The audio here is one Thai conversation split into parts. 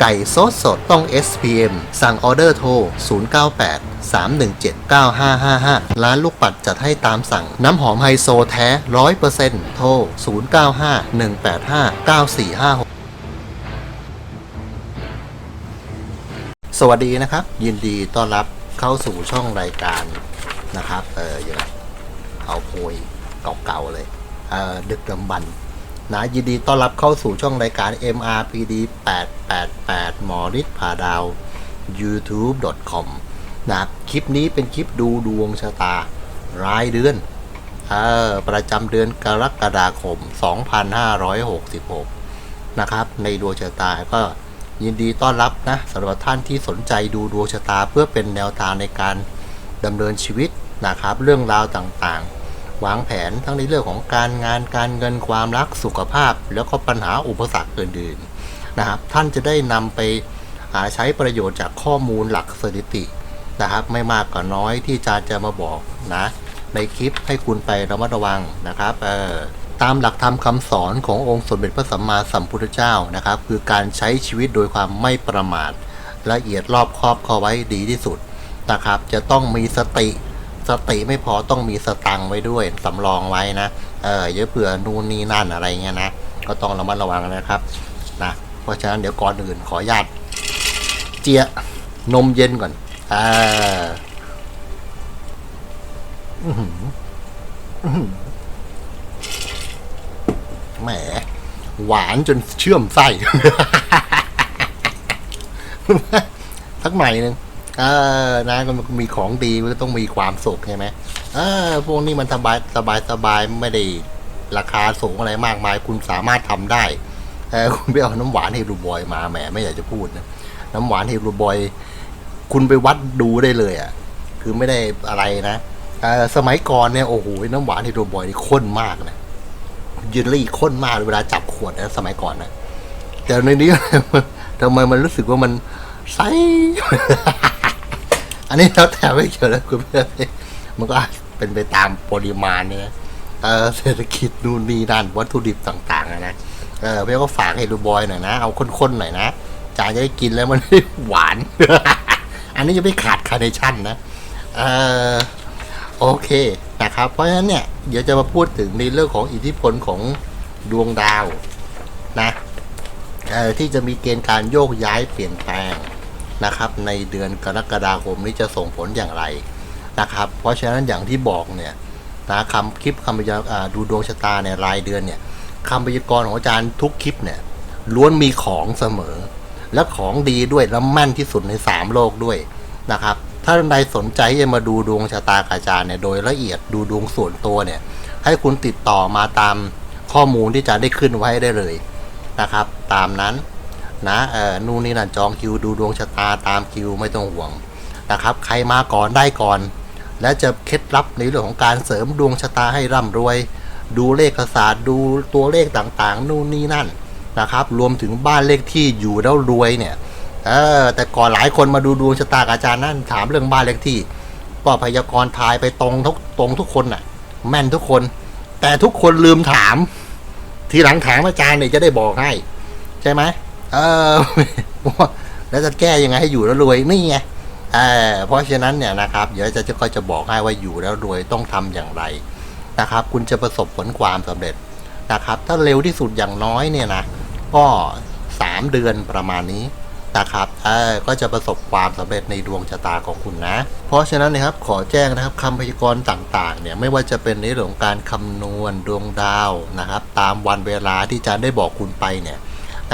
ไก่สดสดต้อง SPM สั่งออเดอร์โทร 098 317 9555 ร้านลูกปัดจัดให้ตามสั่ง น้ำหอมไฮโซแท้ 100%โทร 095 185 9456สวัสดีนะครับ ยินดีต้อนรับเข้าสู่ช่องรายการนะครับ เอออย่างเอาโพยเก่าๆเลย เออดึกดำบรรพ์ นะยินดีต้อนรับเข้าสู่ช่องรายการ MRPD 888หมอฤทธิ์ผาดาว youtube.com นะคลิปนี้เป็นคลิปดูดวงชะตารายเดือนออประจำเดือนกรกฎาคม 2566 นะครับ ในดวงชะตาก็ยินดีต้อนรับนะสำหรับท่านที่สนใจดูดวงชะตาเพื่อเป็นแนวทางในการดำเนินชีวิตนะครับ เรื่องราวต่างๆ วางแผนทั้งในเรื่องของการงานการเงินความรักสุขภาพ แล้วก็ปัญหาอุปสรรคอื่นๆนะครับ ท่านจะได้นำไปหาใช้ประโยชน์จากข้อมูลหลักสถิตินะครับ ไม่มากก็น้อยที่อาจารย์จะมาบอกนะในคลิปให้คุณไประมัดระวังนะครับเออตามหลักธรรมคำสอนขององค์สมเด็จพระสัมมาสัมพุทธเจ้านะครับ คือการใช้ชีวิตโดยความไม่ประมาท ละเอียดรอบครอบเข้าไว้ดีที่สุดนะครับ จะต้องมีสติ สติไม่พอต้องมีสตังค์ไว้ด้วยสำรองไว้นะเออเยอะเผื่อนู่นนี่นั่นอะไรเงี้ยนะก็ต้องระมัดระวังนะครับนะเพราะฉะนั้นเดี๋ยวก่อนอื่นขอญาตเจียนมเย็นก่อนอ่าอื้อหืออื้อหือแหม หวานจนเชื่อมไส้ สักใหน่หนึ่ง เออนะก็มีของดีมันก็ต้องมีความสุขใช่ไหมเออพวกนี้มันสบายสบายสบายไม่ได้ราคาสูงอะไรมากมาย คุณสามารถทำได้เออคุณไปเอาน้ำหวานเฮลูบอยมาแหมไม่อยากจะพูดนะน้ำหวานเฮลูบอย คุณไปวัดดูได้เลยอะ คือไม่ได้อะไรนะเออสมัยก่อนเนี่ยโอ้โหน้ำหวานเฮลูบอยนี่ข้นมากนะยูรี่ข้นมากเวลาจับขวดนะสมัยก่อนนะแต่ในนี้ทำไมมันรู้สึกว่ามันใส อันนี้แล้วแต่ไม่เกี่ยวแล้วคุณเพื่อนมันก็เป็นไปตามปริมาณเนี่ยเออเศรษฐกิจนู่นนี่นั่นวัตถุดิบต่างๆนะเออพี่ก็ฝากให้ดูบอยหน่อยนะ เอาข้นๆหน่อยนะจานจะได้กินแล้วมันหวาน อันนี้จะไม่ขาดคาร์เนชั่นนะเออโอเคนะครับ เพราะฉะนั้นเนี่ย เดี๋ยวจะมาพูดถึงในเรื่องของอิทธิพลของดวงดาวนะเออที่จะมีเกณฑ์การโยกย้ายเปลี่ยนแปลง นะครับในเดือนกรกฎาคมนี้จะส่งผลอย่างไรนะครับ เพราะฉะนั้นอย่างที่บอกเนี่ยนะคำคลิปคำพยากอ่าดูดวงชะตาในรายเดือนเนี่ยคำพยากรณ์ของอาจารย์ทุกคลิปเนี่ยล้วนมีของเสมอ และของดีด้วยและแม่นที่สุดในสามโลกด้วยนะครับ ถ้าท่านใดสนใจจะมาดูดวงชะตากับอาจารย์เนี่ยโดยละเอียดดูดวงส่วนตัวเนี่ยให้คุณติดต่อมาตามข้อมูลที่อาจารย์ได้ขึ้นไว้ได้เลยนะครับ ตามนั้น นะเออนู่นนี่นั่นจองคิวดูดวงชะตาตามคิวไม่ต้องห่วงนะครับ ใครมาก่อนได้ก่อน และจะเคล็ดลับในเรื่องของการเสริมดวงชะตาให้ร่ำรวย ดูเลขศาสตร์ดูตัวเลขต่างๆ นู่นนี่นั่นนะครับ รวมถึงบ้านเลขที่อยู่แล้วรวยเนี่ยเออแต่ก่อนหลายคนมาดูดวงชะตาอาจารย์นั่นถามเรื่องบ้านเลขที่ก็พยากรณ์ทายไปตรงทุกตรงทุกคนน่ะ แม่นทุกคน แต่ทุกคนลืมถาม ทีหลังถามอาจารย์เนี่ยจะได้บอกให้ ใช่ไหม เออแล้วจะแก้ยังไงให้อยู่แล้วรวยนี่ไงเออเพราะฉะนั้นเนี่ยนะครับ เดี๋ยวอาจะจะก็จะบอกให้ว่าอยู่แล้วรวยต้องทำอย่างไรนะครับ คุณจะประสบผลความสำเร็จนะครับ ถ้าเร็วที่สุดอย่างน้อยเนี่ยนะก็สามเดือนประมาณนี้นะครับเออก็จะประสบความสำเร็จในดวงชะตาของคุณนะ เพราะฉะนั้นนะครับขอแจ้งนะครับคำพยากรณ์ต่างๆ เนี่ยไม่ว่าจะเป็นในเรื่องของการคำนวณดวงดาวนะครับ ตามวันเวลาที่อาจารย์ได้บอกคุณไปเนี่ย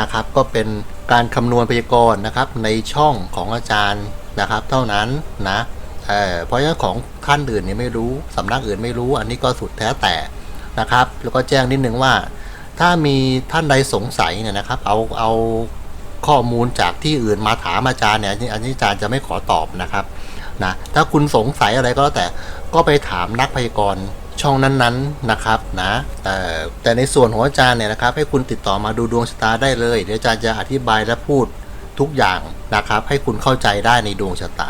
นะครับ ก็เป็นการคำนวณพยากรณ์นะครับ ในช่องของอาจารย์นะครับ เท่านั้นนะเเพราะฉะนั้นของท่านอื่นเนี่ยไม่รู้สำนักอื่นไม่รู้ อันนี้ก็สุดแท้แต่นะครับ แล้วก็แจ้งนิดนึงว่า ถ้ามีท่านใดสงสัยเนี่ยนะครับ เอาเอาข้อมูลจากที่อื่นมาถามอาจารย์เนี่ยอันนี้อันนี้อาจารย์จะไม่ขอตอบนะครับนะถ้าคุณสงสัยอะไรก็แล้วแต่ก็ไปถามนักพยากรณ์ ช่องนั้นๆนะครับนะแต่แต่ในส่วนของอาจารย์เนี่ยนะครับ ให้คุณติดต่อมาดูดวงชะตาได้เลยเดี๋ยวอาจารย์จะอธิบายและพูดทุกอย่างนะครับ ให้คุณเข้าใจได้ในดวงชะตา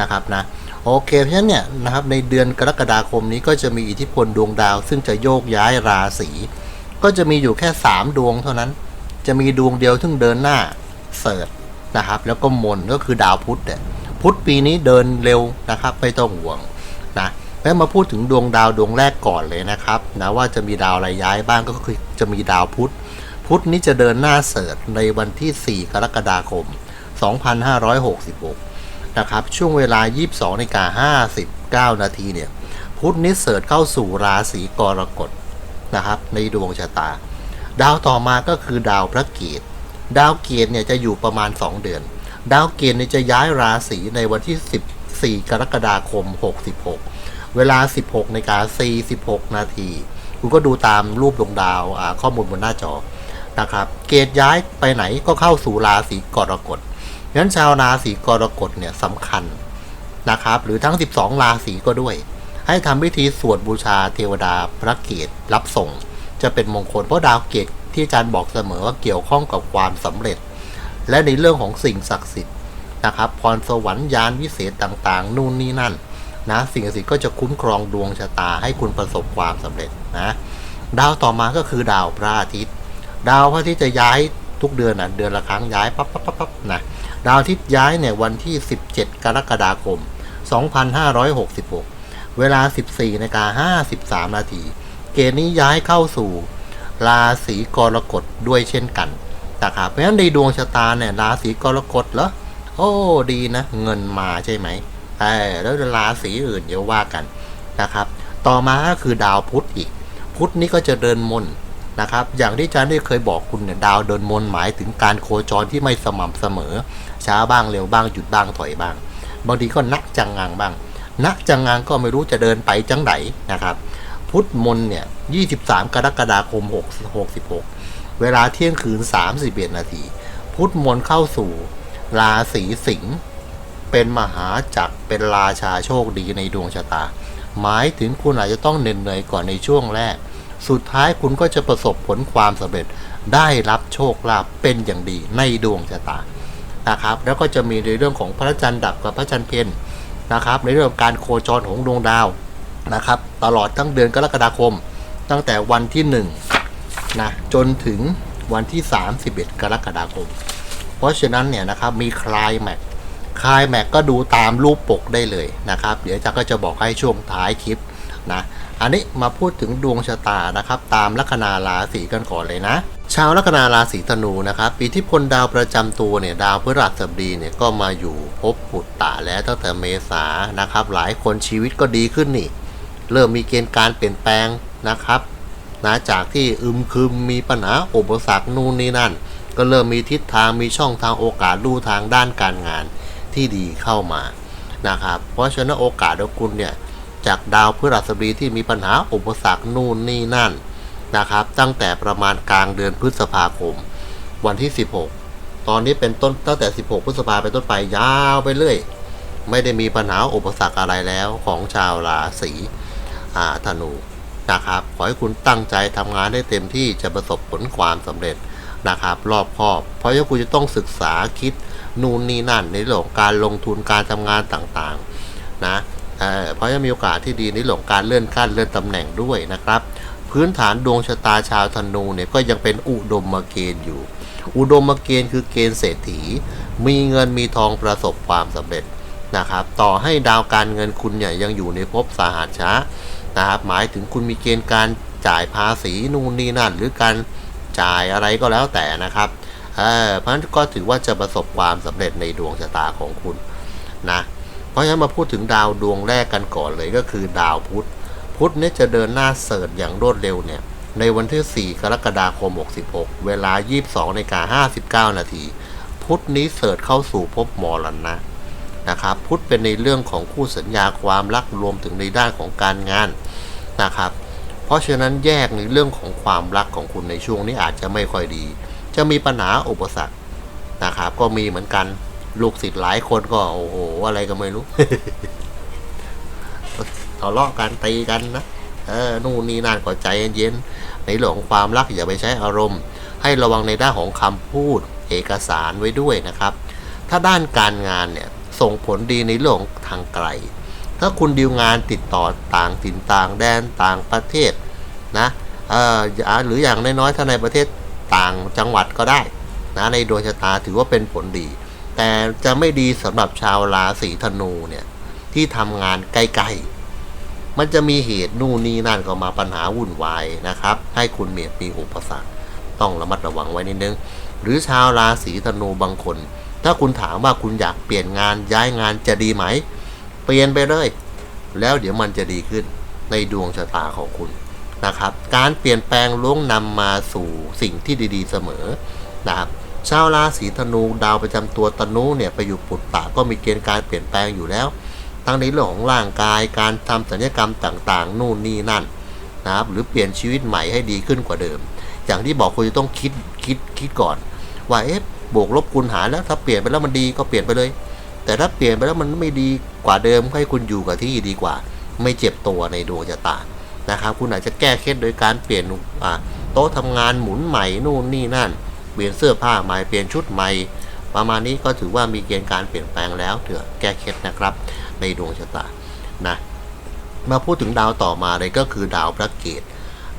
นะครับนะโอเคเพราะฉะนั้นเนี่ยนะครับในเดือนกรกฎาคมนี้ก็จะมีอิทธิพลดวงดาว ซึ่งจะโยกย้ายราศีก็จะมีอยู่แค่ 3 ดวงเท่านั้น จะมีดวงเดียวที่เดินหน้าเสิร์ชนะครับ แล้วก็มนก็คือดาวพุธเนี่ยพุธปีนี้เดินเร็วนะครับไม่ต้องห่วงนะ แล้มาพูดถึงดวงดาวดวงแรกก่อนเลยนะครับนะว่าจะมีดาวอะไรย้ายบ้างก็คือจะมีดาวพุธ พุธนี้จะเดินหน้าเสริฐในวันที่ 4 กรกฎาคม 2566 นะครับช่วงเวลา 22นาฬิกา59 นาทีเนี่ยพุธนี้เสริฐเข้าสู่ราศีกรกฎนะครับในดวงชะตา ดาวต่อมาก็คือดาวพระเกียรติดาวเกียรติเนี่ยจะอยู่ประมาณ 2 เดือน ดาวเกตเนี่ยจะย้ายราศีในวันที่ 14 กรกฎาคม 66 เวลา 16ในกา46 นาที คุณก็ดูตามรูปดวงดาวข้อมูลบนหน้าจอนะครับ เกตย้ายไปไหนก็เข้าสู่ราศีกรกฎงั้นชาวราศีกรกฎเนี่ยสำคัญนะครับ หรือทั้ง 12 ราศีก็ด้วย ให้ทำพิธีสวดบูชาเทวดาพระเกตรับส่ง จะเป็นมงคลเพราะดาวเกตที่อาจารย์บอกเสมอว่าเกี่ยวข้องกับความสำเร็จ และในเรื่องของสิ่งศักดิ์สิทธิ์นะครับพรสวรรค์ยานวิเศษต่างๆ นู่นนี่นั่น นะสิ่งศักดิ์สิทธิ์ก็จะคุ้มครองดวงชะตาให้คุณประสบความสำเร็จนะดาวต่อมาก็คือดาวพระอาทิตย์ ดาวพระอาทิตย์จะย้ายทุกเดือนนะเดือนละครั้งย้ายปั๊บปั๊บปั๊บปั๊บนะดาวอาทิตย์ย้ายเนี่ยวันที่ 17 กรกฎาคม 2566 เวลา 14นาฬิกา53 นาที เกณฑ์นี้ย้ายเข้าสู่ราศีกรกฎด้วยเช่นกันนะครับเพราะฉะนั้นในดวงชะตาเนี่ยราศีกรกฎเหรอโอ้ดีนะ เงินมาใช่ไหม ออแล้วราศีอื่นเดี๋ยวว่ากันนะครับ ต่อมาก็คือดาวพุธอีก พุธนี้ก็จะเดินมนนะครับ อย่างที่อาจารย์ได้เคยบอกคุณเนี่ยดาวเดินมนหมายถึงการโคจรที่ไม่สม่ำเสมอ ช้าบ้างเร็วบ้างหยุดบ้างถอยบ้าง บางทีก็นักจังงังบ้าง นักจังงังก็ไม่รู้จะเดินไปจังไหนนะครับ พุธมนเนี่ย23 กรกฎาคม 66 เวลาเที่ยงคืน 31 นาที พุธมนเข้าสู่ราศีสิงห์ เป็นมหาจักรเป็นราชาโชคดีในดวงชะตา หมายถึงคุณอาจจะต้องเหน็ดเหนื่อยก่อนในช่วงแรก สุดท้ายคุณก็จะประสบผลความสำเร็จได้รับโชคลาภเป็นอย่างดีในดวงชะตานะครับ แล้วก็จะมีในเรื่องของพระจันทร์ดับกับพระจันทร์เพนนะครับ ในเรื่องการโคจรของดวงดาวนะครับ ตลอดทั้งเดือนกรกฎาคม ตั้งแต่วันที่1นะจนถึงวันที่ 31 กรกฎาคม เพราะฉะนั้นเนี่ยนะครับมีคลายแม็ก คลายแม็กก็ดูตามรูปปกได้เลยนะครับ เดี๋ยวอาจะก็จะบอกให้ช่วงท้ายคลิปนะ อันนี้มาพูดถึงดวงชะตานะครับ ตามลัคนาราศีกันก่อนเลยนะชาวลัคนาราศีธนูนะครับปีที่พลดาวประจำตัวเนี่ยดาวพฤหัสบดีเนี่ยก็มาอยู่พบปุตตะแล้วตั้งแต่เมษานะครับ หลายคนชีวิตก็ดีขึ้นนี่ เริ่มมีเกณฑ์การเปลี่ยนแปลงนะครับนะจากที่อึมครึมมีปัญหาอุปสรรคนู่นนี่นั่น ก็เริ่มมีทิศทางมีช่องทางโอกาสลู่ทางด้านการงาน ที่ดีเข้ามานะครับ เพราะฉะนั้นโอกาสของคุณเนี่ยจากดาวพฤหัสบดีที่มีปัญหาอุปสรรคนู่นนี่นั่นนะครับ ตั้งแต่ประมาณกลางเดือนพฤษภาคม วันที่ 16 ตอนนี้เป็นต้นตั้งแต่ 16 พฤษภาเป็นต้นไปยาวไปเรื่อยไม่ได้มีปัญหาอุปสรรคอะไรแล้วของชาวราศีธนูนะครับ ขอให้คุณตั้งใจทำงานได้เต็มที่จะประสบผลความสำเร็จนะครับ รอบคอบ เพราะว่าคุณจะต้องศึกษาคิด นู่นนี่นั่น ในเรื่องของการลงทุนการทำงานต่างๆนะเเพราะจะมีโอกาสที่ดีในเรื่องของการเลื่อนขั้นเลื่อนตำแหน่งด้วยนะครับ พื้นฐานดวงชะตาชาวธนูเนี่ยก็ยังเป็นอุดมมเกณฑ์อยู่ อุดมมเกณฑ์คือเกณฑ์เศรษฐี มีเงินมีทองประสบความสำเร็จนะครับต่อให้ดาวการเงินคุณเนี่ยยังอยู่ในภพสาหัสช้านะครับหมายถึงคุณมีเกณฑ์การจ่ายภาษีนู่นนี่นั่น หรือการจ่ายอะไรก็แล้วแต่นะครับ เออเพราะฉะนั้นก็ถือว่าจะประสบความสำเร็จในดวงชะตาของคุณนะเพราะฉะนั้นมาพูดถึงดาวดวงแรกกันก่อนเลยก็คือดาวพุธพุธเนี่ยจะเดินหน้าเสิร์ชอย่างรวดเร็วเนี่ยในวันที่ 4 กรกฎาคม 66 เวลา 22นาฬิกา59 นาที พุธนี้เสิร์ชเข้าสู่ภพมรณะนะครับ พุธเป็นในเรื่องของคู่สัญญาความรักรวมถึงในด้านของการงานนะครับ เพราะฉะนั้นแยกในเรื่องของความรักของคุณในช่วงนี้อาจจะไม่ค่อยดี จะมีปัญหาอุปสรรคนะครับก็มีเหมือนกันลูกศิษย์หลายคนก็โอ้โหอะไรก็ไม่รู้ทะเลาะกันตีกันนะเออนู่นนี่นั่นก็ใจเย็นๆในเรื่องของความรักอย่าไปใช้อารมณ์ ให้ระวังในด้านของคำพูดเอกสารไว้ด้วยนะครับ ถ้าด้านการงานเนี่ยส่งผลดีในเรื่องของทางไกล ถ้าคุณดีลงานติดต่อต่างถิ่นต่างแดนต่างประเทศนะเอออย่าหรืออย่างน้อยๆถ้าในประเทศ ต่างจังหวัดก็ได้นะในดวงชะตาถือว่าเป็นผลดี แต่จะไม่ดีสำหรับชาวราศีธนูเนี่ยที่ทำงานใกล้ๆ มันจะมีเหตุนู่นนี่นั่นก็มาปัญหาวุ่นวายนะครับ ให้คุณเมียมีอุปสรรคต้องระมัดระวังไว้นิดนึง หรือชาวราศีธนูบางคน ถ้าคุณถามว่าคุณอยากเปลี่ยนงานย้ายงานจะดีไหม เปลี่ยนไปเลย แล้วเดี๋ยวมันจะดีขึ้นในดวงชะตาของคุณ นะครับ การเปลี่ยนแปลงล้วงนำมาสู่สิ่งที่ดีๆเสมอนะครับชาวราศีธนูดาวประจำตัวตนูเนี่ยไปอยู่ปุตตะก็มีเกณฑ์การเปลี่ยนแปลงอยู่แล้ว ทั้งในเรื่องของร่างกายการทำศัลยกรรมต่างๆ นู่นนี่นั่นนะครับหรือเปลี่ยนชีวิตใหม่ให้ดีขึ้นกว่าเดิม อย่างที่บอกคุณจะต้องคิดคิดคิดก่อน ว่าเอ๊ะบวกลบคูณหารแล้วถ้าเปลี่ยนไปแล้วมันดีก็เปลี่ยนไปเลย แต่ถ้าเปลี่ยนไปแล้วมันไม่ดีกว่าเดิมให้คุณอยู่กับที่ดีกว่า ไม่เจ็บตัวในดวงชะตา นะครับ คุณอาจจะแก้เคล็ดโดยการเปลี่ยนโต๊ะทำงานหมุนใหม่นู่นนี่นั่น เปลี่ยนเสื้อผ้าใหม่เปลี่ยนชุดใหม่ ประมาณนี้ก็ถือว่ามีเกณฑ์การเปลี่ยนแปลงแล้วเถือะแก้เคล็ดนะครับ ในดวงชะตานะมาพูดถึงดาวต่อมาเลยก็คือดาวพระเกต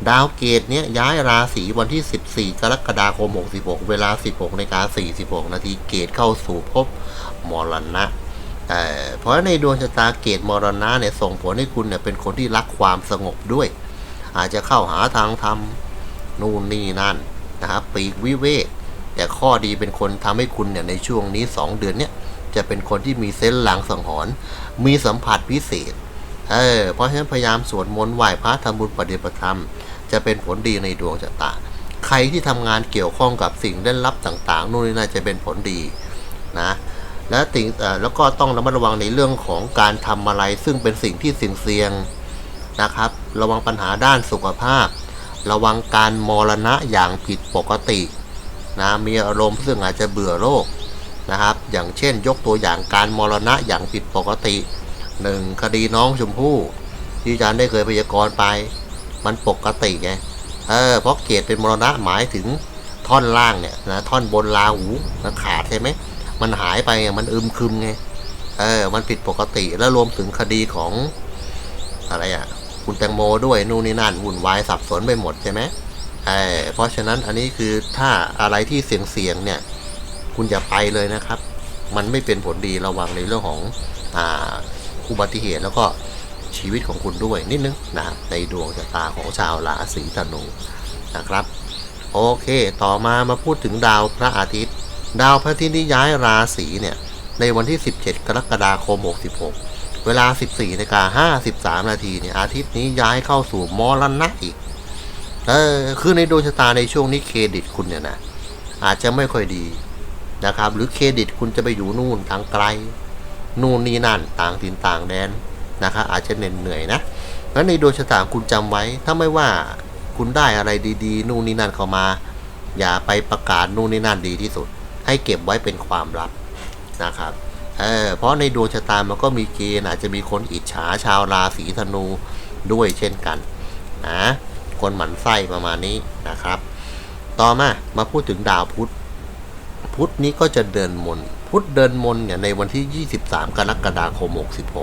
ดาวเกตเนี้ยย้ายราศีวันที่ 14 กรกฎาคม 66 เวลา 16นาฬิกา46 นาทีเกตเข้าสู่ภพมรณะ เเพราะในดวงชะตาเกตมรณะเนี่ยส่งผลให้คุณเนี่ยเป็นคนที่รักความสงบด้วย อาจจะเข้าหาทางธรรมนู่นนี่นั่นนะครับปีกวิเวก แต่ข้อดีเป็นคนทำให้คุณเนี่ยในช่วงนี้ 2 เดือนเนี่ยจะเป็นคนที่มีเซนส์ลางสังหรณ์มีสัมผัสพิเศษเออเพราะฉะนั้นพยายามสวดมนต์ไหว้พระทำบุญปฏิบัติธรรม จะเป็นผลดีในดวงชะตา ใครที่ทำงานเกี่ยวข้องกับสิ่งเล่นลับต่างๆนู่นนี่น่าจะเป็นผลดีนะ และติงเอ่อแล้วก็ต้องระมัดระวังในเรื่องของการทำอะไร ซึ่งเป็นสิ่งที่เสี่ยงนะครับ ระวังปัญหาด้านสุขภาพ ระวังการมรณะอย่างผิดปกตินะมีอารมณ์ซึ่งอาจจะเบื่อโรคนะครับ อย่างเช่น ยกตัวอย่างการมรณะอย่างผิดปกติหนึ่งคดีน้องชมพู่ที่อาจารย์ได้เคยพยากรณ์ไป มันปกติไงเออเพราะเกตเป็นมรณะหมายถึงท่อนล่างเนี่ยนะท่อนบนลาหูมันขาดใช่ไหม มันหายไปมันอึมครึมไงเออ มันผิดปกติแล้วรวมถึงคดีของอะไรอะ คุณแตงโมด้วยนู่นนี่นั่นวุ่นวายสับสนไปหมดใช่ไหมเออเพราะฉะนั้นอันนี้คือถ้าอะไรที่เสี่ยงๆเนี่ย คุณอย่าไปเลยนะครับ มันไม่เป็นผลดีระวังในเรื่องของอ่าอุบัติเหตุแล้วก็ชีวิตของคุณด้วยนิดนึงนะในดวงชะตาของชาวราศีธนูนะครับ โอเค ต่อมามาพูดถึงดาวพระอาทิตย์ ดาวพระอาทิตย์ที่ย้ายราศีเนี่ยในวันที่ 17 กรกฎาคม 66 เวลา 14นาฬิกา53 นาทีเนี่ยอาทิตย์นี้ย้ายเข้าสู่มรณะอีก เออคือในดวงชะตาในช่วงนี้เครดิตคุณเนี่ยนะอาจจะไม่ค่อยดีนะครับ หรือเครดิตคุณจะไปอยู่นู่นทางไกล นู่นนี่นั่นต่างถิ่นต่างแดนนะครับอาจจะเหน็ดเหนื่อยนะแล้วในดวงชะตาคุณจำไว้ ถ้าไม่ว่าคุณได้อะไรดี ๆ นู่นนี่นั่นเข้ามา อย่าไปประกาศนู่นนี่นั่นดีที่สุด ให้เก็บไว้เป็นความลับนะครับเออเพราะในดวงชะตามันก็มีเกณฑ์อาจจะมีคนอิจฉาชาวราศีธนูด้วยเช่นกันนะคนหมั่นไส้ประมาณนี้นะครับ ต่อมามาพูดถึงดาวพุธพุธนี้ก็จะเดินมน พุธเดินมนเนี่ยในวันที่ 23 กรกฎาคม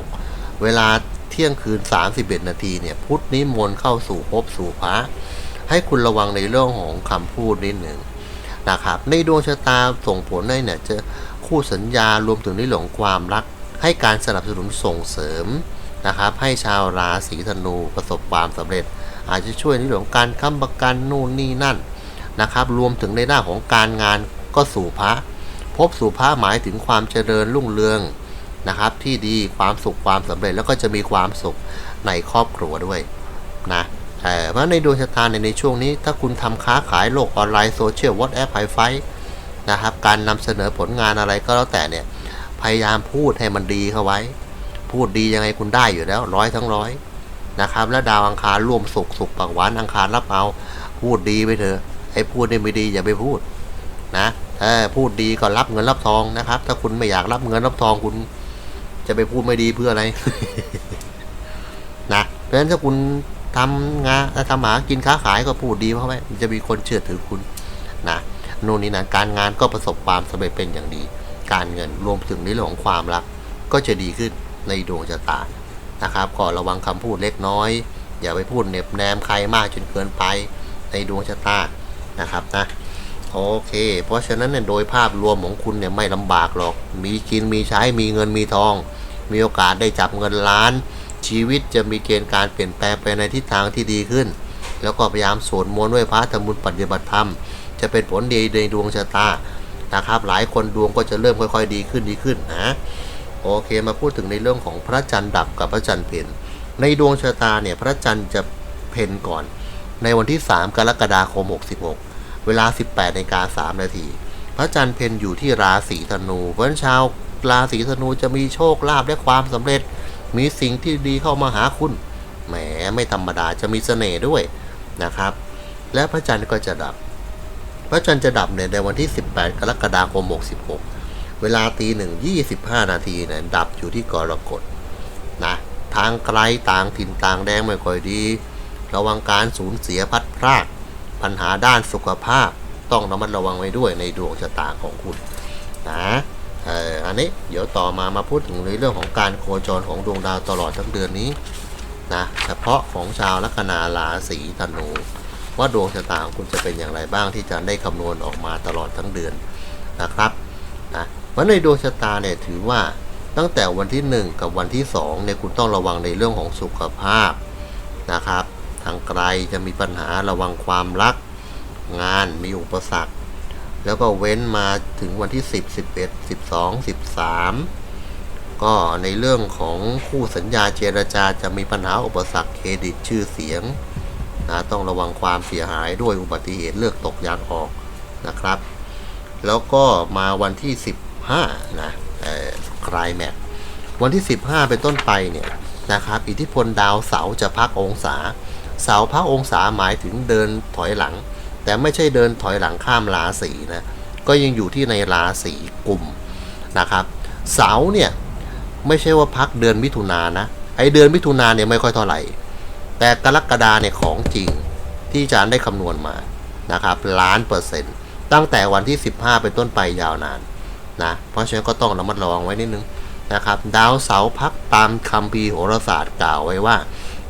66 เวลาเที่ยงคืน 31 นาทีเนี่ยพุธนี้มนเข้าสู่ภพสู่พระให้คุณระวังในเรื่องของคำพูดนิดหนึ่ง นะครับในดวงชะตาส่งผลให้เนี่ยจะคู่สัญญารวมถึงในเรื่องความรัก ให้การสนับสนุนส่งเสริมนะครับให้ชาวราศีธนูประสบความสำเร็จ อาจจะช่วยในเรื่องของการค้ำประกันนู่นนี่นั่นนะครับรวมถึงในหน้านของการงานก็สู่พระพบสู่พระหมายถึงความเจริญรุ่งเรืองนะครับที่ดีความสุขความสำเร็จแล้วก็จะมีความสุขในครอบครัวด้วยนะ เอ่เพราะในดวงชะตาในในช่วงนี้ ถ้าคุณทำค้าขายโลกออนไลน์โซเชียลวอทแอปไฮไฟนะครับ การนำเสนอผลงานอะไรก็แล้วแต่เนี่ย พยายามพูดให้มันดีเข้าไว้ พูดดียังไงคุณได้อยู่แล้วร้อยทั้งร้อยนะครับ และดาวอังคารร่วมสุขสุขปักหวานอังคารรับเอา พูดดีไปเถอะไอ้พูดนี่ไม่ดีอย่าไปพูดนะเออพูดดีก็รับเงินรับทองนะครับ ถ้าคุณไม่อยากรับเงินรับทองคุณ จะไปพูดไม่ดีเพื่ออะไรนะเพราะฉะนั้นถ้าคุณ ทำงานทำหากินค้าขายก็พูดดีเข้าไว้มันจะมีคนเชื่อถือคุณนะนู่นนี่นะการงานก็ประสบความสำเร็จเป็นอย่างดี การเงินรวมถึงในเรื่องของความรัก ก็จะดีขึ้นในดวงชะตานะครับก็ระวังคำพูดเล็กน้อย อย่าไปพูดเน็บแนมใครมากจนเกินไปในดวงชะตานะครับนะโอเค เพราะฉะนั้นเนี่ยโดยภาพรวมของคุณเนี่ยไม่ลำบากหรอก มีกินมีใช้มีเงินมีทอง มีโอกาสได้จับเงินล้าน ชีวิตจะมีเกณฑ์การเปลี่ยนแปลงไปในทิศทางที่ดีขึ้น แล้วก็พยายามสวดมนต์ไหว้พระทำบุญปฏิบัติธรรม จะเป็นผลดีในดวงชะตานะครับ หลายคนดวงก็จะเริ่มค่อยๆ ดีขึ้นดีขึ้นนะโอเคมาพูดถึงในเรื่องของพระจันทร์ดับกับพระจันทร์เพ็ญในดวงชะตาเนี่ยพระจันทร์จะเพ็ญก่อน ในวันที่ 3 กรกฎาคม 66 เวลา 18นาฬิกา3นาทีพระจันทร์เพ็ญอยู่ที่ราศีธนูเพราะฉะนั้นชาวราศีธนูจะมีโชคลาภและความสำเร็จ มีสิ่งที่ดีเข้ามาหาคุณ แหมไม่ธรรมดาจะมีเสน่ห์ด้วยนะครับ และพระจันทร์ก็จะดับ พระจันทร์จะดับเนี่ยในวันที่ 18 กรกฎาคม 66 เวลาตีหนึ่งยี่สิบห้านาทีเนี่ยดับอยู่ที่กรกฎนะทางไกลต่างถิ่นต่างแดงไม่ค่อยดี ระวังการสูญเสียพัดพรากปัญหาด้านสุขภาพ ต้องระมัดระวังไว้ด้วยในดวงชะตาของคุณนะ อันนี้เดี๋ยวต่อมามาพูดถึงในเรื่องของการโคจรของดวงดาวตลอดทั้งเดือนนี้นะเฉพาะของชาวลัคนาราศีธนูว่าดวงชะตาของคุณจะเป็นอย่างไรบ้างที่จะได้คำนวณออกมาตลอดทั้งเดือนนะครับนะเพราะในดวงชะตาเนี่ยถือว่าตั้งแต่วันที่ 1 กับวันที่2เนี่ยคุณต้องระวังในเรื่องของสุขภาพนะครับ ทางไกลจะมีปัญหาระวังความรัก งานมีอุปสรรค แล้วก็เว้นมาถึงวันที่ 10 11 12 13 ก็ในเรื่องของคู่สัญญาเจรจาจะมีปัญหาอุปสรรคเครดิตชื่อเสียงนะต้องระวังความเสียหายด้วยอุบัติเหตุเลือกตกยางออกนะครับ แล้วก็มาวันที่ 15 นะคลายแม็วันที่ 15 เป็นต้นไปเนี่ยนะครับ อิทธิพลดาวเสาร์จะพักองศา เสาร์พักองศาหมายถึงเดินถอยหลัง แต่ไม่ใช่เดินถอยหลังข้ามราศีนะก็ยังอยู่ที่ในราศีกลุ่มนะครับ เสาร์เนี่ยไม่ใช่ว่าพักเดือนมิถุนานะไอเดือนมิถุนานเนี่ยไม่ค่อยเท่าไหร่ แต่กรกฎาเนี่ยของจริงที่อาจารย์ได้คำนวณมานะครับล้านเปอร์เซ็นต์ตั้งแต่วันที่ 15 เป็นต้นไปยาวนานนะเพราะฉะนั้นก็ต้องระมัดระวังไว้นิดนึงนะครับ ดาวเสาร์พักตามคำพีโหราศาสตร์กล่าวไว้ว่า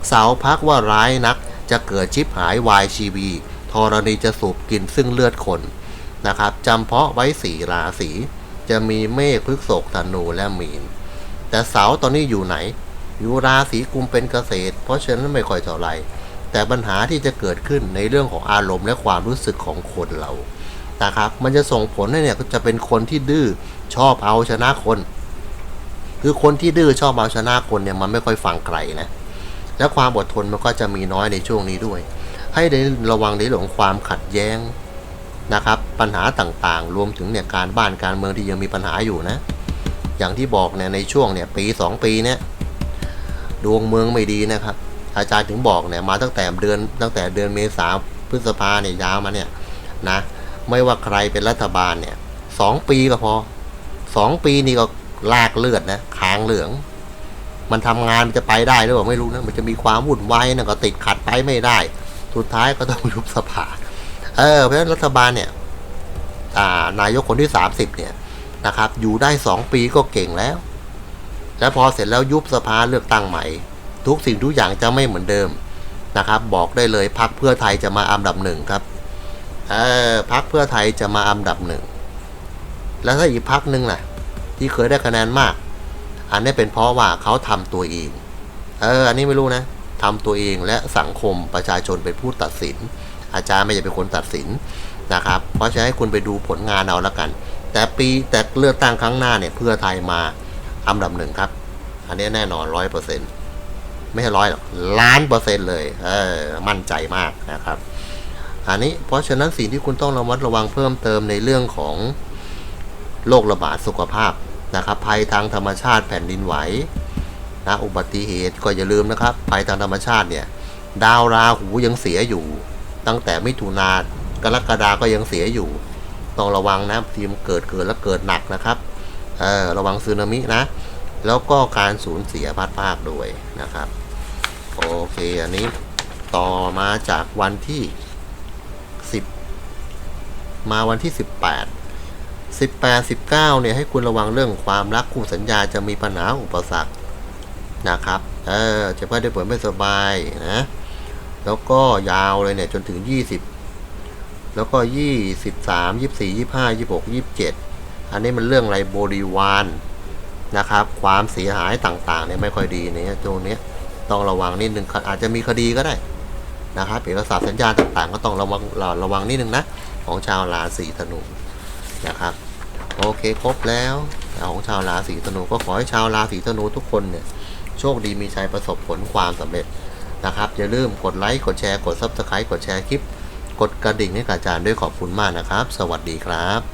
เสาร์พักว่าร้ายนักจะเกิดชิปหายวายชีวี ธรณีจะสูบกินซึ่งเลือดคนนะครับจำเพาะไว้สีราศีจะมีเมฆพฤกษกธนูและมีน แต่เสาตอนนี้อยู่ไหน อยู่ราศีกุมเป็นเกษตร เพราะฉะนั้นไม่ค่อยเท่าไรแต่ปัญหาที่จะเกิดขึ้นในเรื่องของอารมณ์และความรู้สึกของคนเรานะครับมันจะส่งผลให้เนี่ยจะเป็นคนที่ดื้อชอบเอาชนะคน คือคนที่ดื้อชอบเอาชนะคนเนี่ยมันไม่ค่อยฟังใครนะและความอดทนมันก็จะมีน้อยในช่วงนี้ด้วย ให้ได้ระวังในเรื่องของความขัดแย้งนะครับ ปัญหาต่างๆ รวมถึงเนี่ยการบ้านการเมืองที่ยังมีปัญหาอยู่นะ อย่างที่บอกเนี่ยในช่วงเนี่ยปีสองปีเนี่ยดวงเมืองไม่ดีนะครับ อาจารย์ถึงบอกเนี่ยมาตั้งแต่เดือนตั้งแต่เดือนเมษาพฤษภาเนี่ยยาวมาเนี่ยนะไม่ว่าใครเป็นรัฐบาลเนี่ยสองปีก็พอสองปีนี่ก็ลากเลือดนะคางเหลือง มันทำงานมันจะไปได้หรือเปล่าไม่รู้นะมันจะมีความวุ่นวายนะก็ติดขัดไปไม่ได้ สุดท้ายก็ต้องยุบสภา เออ เพราะฉะนั้นรัฐบาลเนี่ยานายกคนที่สามสิบเนี่ยนะครับ อยู่ได้สองปีก็เก่งแล้ว แล้วพอเสร็จแล้วยุบสภาเลือกตั้งใหม่ ทุกสิ่งทุกอย่างจะไม่เหมือนเดิมนะครับ บอกได้เลยพักเพื่อไทยจะมาอันดับหนึ่งครับ เออพักเพื่อไทยจะมาอันดับหนึ่ง แล้วถ้าอีกพักหนึ่งล่ะ ที่เคยได้คะแนนมาก อันนี้เป็นเพราะว่าเขาทำตัวเอง เออ อันนี้ไม่รู้นะ ทำตัวเองและสังคมประชาชนเป็นผู้ตัดสิน อาจารย์ไม่ใช่เป็นคนตัดสินนะครับ เพราะฉะนั้นคุณไปดูผลงานเอาละกัน แต่ปีแต่เลือกตั้งครั้งหน้าเนี่ยเพื่อไทยมาอันดับหนึ่งครับ อันนี้แน่นอนร้อยเปอร์เซ็นต์ไม่ใช่ร้อยหรอกล้านเปอร์เซ็นต์เลยเออมั่นใจมากนะครับ อันนี้เพราะฉะนั้นสิ่งที่คุณต้องระมัดระวังเพิ่มเติมในเรื่องของโรคระบาดสุขภาพนะครับภัยทางธรรมชาติแผ่นดินไหว นะอุบัติเหตุก็อย่าลืมนะครับภัยทางธรรมชาติเนี่ย ดาวราหูยังเสียอยู่ ตั้งแต่มิถุนากรกฎาก็ยังเสียอยู่ ต้องระวังนะทีมเกิดเกิดแล้วเกิดหนักนะครับเออระวังสึนามินะ แล้วก็การสูญเสียพัดภาคด้วยนะครับ โอเคอันนี้ต่อมาจากวันที่ 10 มาวันที่ 18 18 19เนี่ยให้คุณระวังเรื่องความรักคู่สัญญาจะมีปัญหาอุปสรรค นะครับเออจะไม่ได้ผลไม่สบายนะ แล้วก็ยาวเลยเนี่ยจนถึง 20 แล้วก็ยี่สิบสามยี่สี่ยี่ห้ายี่หกยี่เจ็ดอันนี้มันเรื่องอะไรบริวารนะครับ ความเสียหายต่างๆเนี่ยไม่ค่อยดีเนี่ยตรงเนี้ยต้องระวังนิดนึงอาจจะมีคดีก็ได้นะครับเอกสารสัญญาต่างๆ ก็ต้องระวังระวังนิดนึงนะของชาวราศีธนูนะครับโอเคครบแล้วของชาวราศีธนูก็ขอให้ชาวราศีธนูทุกคนเนี่ย โชคดีมีชัยประสบผลความสำเร็จนะครับอย่าลืมกดไลค์กดแชร์กด Subscribe กดแชร์คลิป กดกระดิ่งให้กับอาจารย์ด้วยขอบคุณมากนะครับ สวัสดีครับ